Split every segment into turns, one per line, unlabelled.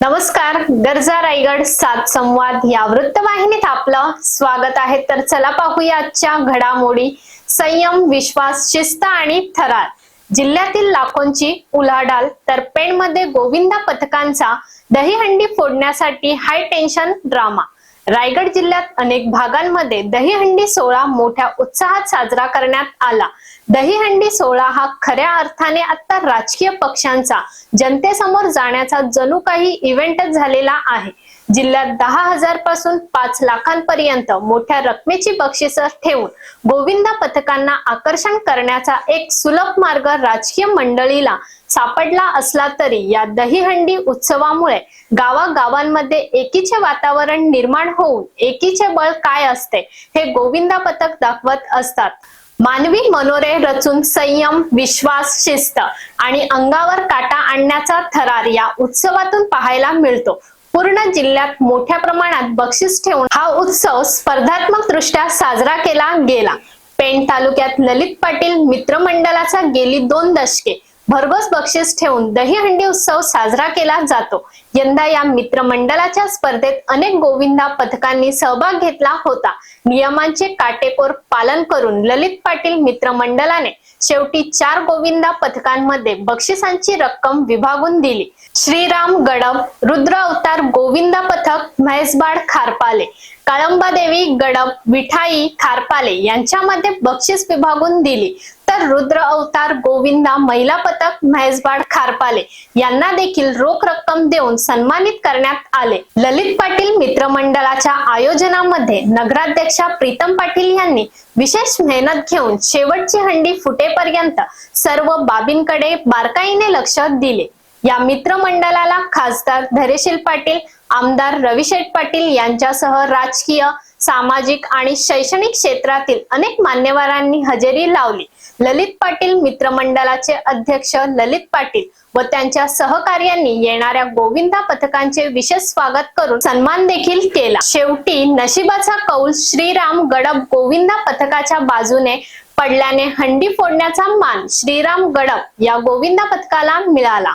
नमस्कार गरजा रायगड सात संवाद या वृत्तवाहिनीत आपलं स्वागत आहे. तर चला पाहूया आजच्या घडामोडी. संयम विश्वास शिस्त आणि थरार. जिल्ह्यातील लाखोंची उलाढाल तर पेणमध्ये गोविंदा पथकांचा दहीहंडी फोडण्यासाठी हाय टेन्शन ड्रामा रायगड जिल्ह्यात अनेक भागांमध्ये दहीहंडी सोहळा मोठ्या उत्साहात साजरा करण्यात आला. दहीहंडी सोहळा हा खऱ्या अर्थाने आता राजकीय पक्षांचा जनतेसमोर जाण्याचा जणू काही इव्हेंटच झालेला आहे. जिल्ह्यात दहा हजारपासून पाच लाखांपर्यंत मोठ्या रकमेची बक्षिस ठेवून गोविंदा पथकांना आकर्षण करण्याचा एक सुलभ मार्ग राजकीय मंडळीला सापडला असला तरी या दहीहंडी उत्सवामुळे गावागावांमध्ये एकीचे वातावरण निर्माण होऊन एकीचे बळ काय असते हे गोविंदा पथक दाखवत असतात. मानवी मनोरे रचून संयम विश्वास शिस्त आणि अंगावर काटा आणण्याचा थरार या उत्सवातून पाहायला मिळतो. पूर्ण जिल्ह्यात मोठ्या प्रमाणात बक्षीस ठेवून हा उत्सव स्पर्धात्मक दृष्ट्या साजरा केला गेला. पेण तालुक्यात ललित पाटील मित्रमंडळाचा गेली दोन दशके. भरघोस बक्षीस ठेवून दहीहंडी उत्सव साजरा केला जातो. यंदा या मित्रमंडळाच्या स्पर्धेत अनेक गोविंदा पथकांनी सहभाग घेतला होता. नियमांचे काटेकोर पालन करून ललित पाटील मित्रमंडळाने शेवटी चार गोविंदा पथकांमध्ये बक्षिसांची रक्कम विभागून दिली. श्रीराम गडब रुद्र अवतार गोविंदा पथक महेशबाड खारपाले काळंबादेवी गडब विठाई खारपाले यांच्यामध्ये बक्षीस विभागून दिली. तर रुद्र अवतार गोविंदा महिला पथक महेशबाड खारपाले यांना देखील रोख रक्कम देऊन सन्मानित करण्यात आले. ललित पाटील मित्रमंडळाच्या आयोजनामध्ये नगराध्यक्षा प्रीतम पाटील यांनी विशेष मेहनत घेऊन शेवटची हंडी फुटेपर्यंत सर्व बाबींकडे बारकाईने लक्ष दिले. या मित्रमंडळाला खासदार धैर्यशील पाटील आमदार रविशेठ पाटील यांच्यासह राजकीय सामाजिक आणि शैक्षणिक क्षेत्रातील अनेक मान्यवरांनी हजेरी लावली. ललित पाटील मित्रमंडळाचे अध्यक्ष ललित पाटील व त्यांच्या सहकार्यांनी येणाऱ्या गोविंदा पथकांचे विशेष स्वागत करून सन्मान देखील केला. शेवटी नशिबाचा कौल श्रीराम गडब गोविंदा पथकाच्या बाजूने पडल्याने हंडी फोडण्याचा मान श्रीराम गडब या गोविंदा पथकाला मिळाला.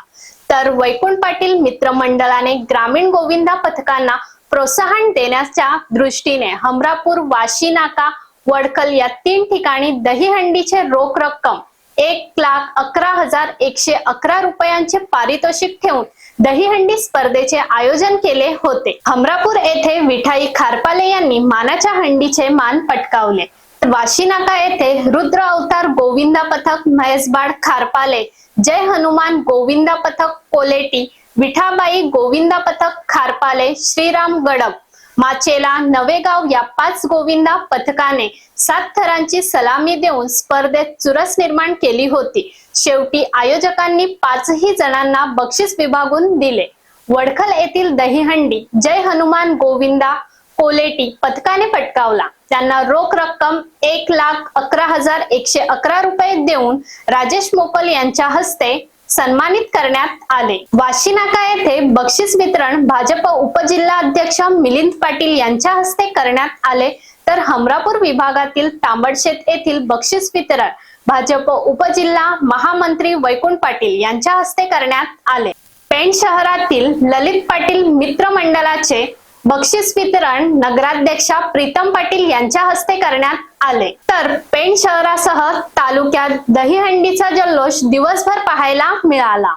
तर वैकुंठ पाटील मित्रमंडळाने ग्रामीण गोविंदा पथकांना प्रोत्साहन देण्याच्या दृष्टीने हमरापूर वाशी नाका वडकल या तीन ठिकाणी दहीहंडीचे रोख रक्कम एक लाख अकरा हजार एकशे अकरा रुपयांचे पारितोषिक ठेवून दहीहंडी स्पर्धेचे आयोजन केले होते. हमरापूर येथे विठाई खारपाले यांनी मानाच्या हंडीचे मान पटकावले. वाशी नाका येथे रुद्र अवतार गोविंदा पथक महेशबाड खारपाले जय हनुमान गोविंदा पथक कोलेटी विठाबाई गोविंदा पथक खारपाले श्रीराम गडब. माचेला नवेगाव या पाच गोविंदा पथकाने सात थरांची सलामी देऊन स्पर्धेत चुरस निर्माण केली होती. शेवटी आयोजकांनी पाचही जणांना बक्षीस विभागून दिले. वडखल येथील दहीहंडी जय हनुमान गोविंदा कोलेटी पथकाने पटकावला. त्यांना रोख रक्कम एक लाख अकरा हजार एकशे अकरा रुपये देऊन राजेश मोपल यांच्या हस्ते सन्मानित करण्यात आले. वाशीनाका येथे बक्षीस वितरण भाजप उपजिल्हा अध्यक्ष मिलिंद पाटील यांच्या हस्ते करण्यात आले. तर हमरापूर विभागातील तांबडशेत येथील बक्षीस वितरण भाजप उपजिल्हा महामंत्री वैकुंठ पाटील यांच्या हस्ते करण्यात आले. पेण शहरातील ललित पाटील मित्र मंडळाचे बक्षीस वितरण नगराध्यक्षा प्रीतम पाटील यांच्या हस्ते करण्यात आले. तर पेण शहरासह तालुक्यात दहीहंडीचा जल्लोष दिवसभर पाहायला मिळाला.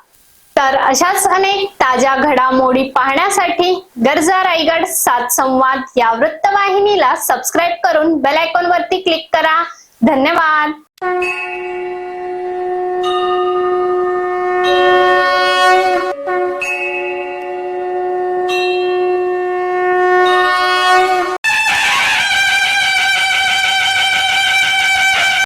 तर अशाच अनेक ताज्या घडामोडी पाहण्यासाठी गरजा रायगड सात संवाद या वृत्तवाहिनीला सबस्क्राईब करून बेल आयकॉन वरती क्लिक करा. धन्यवाद.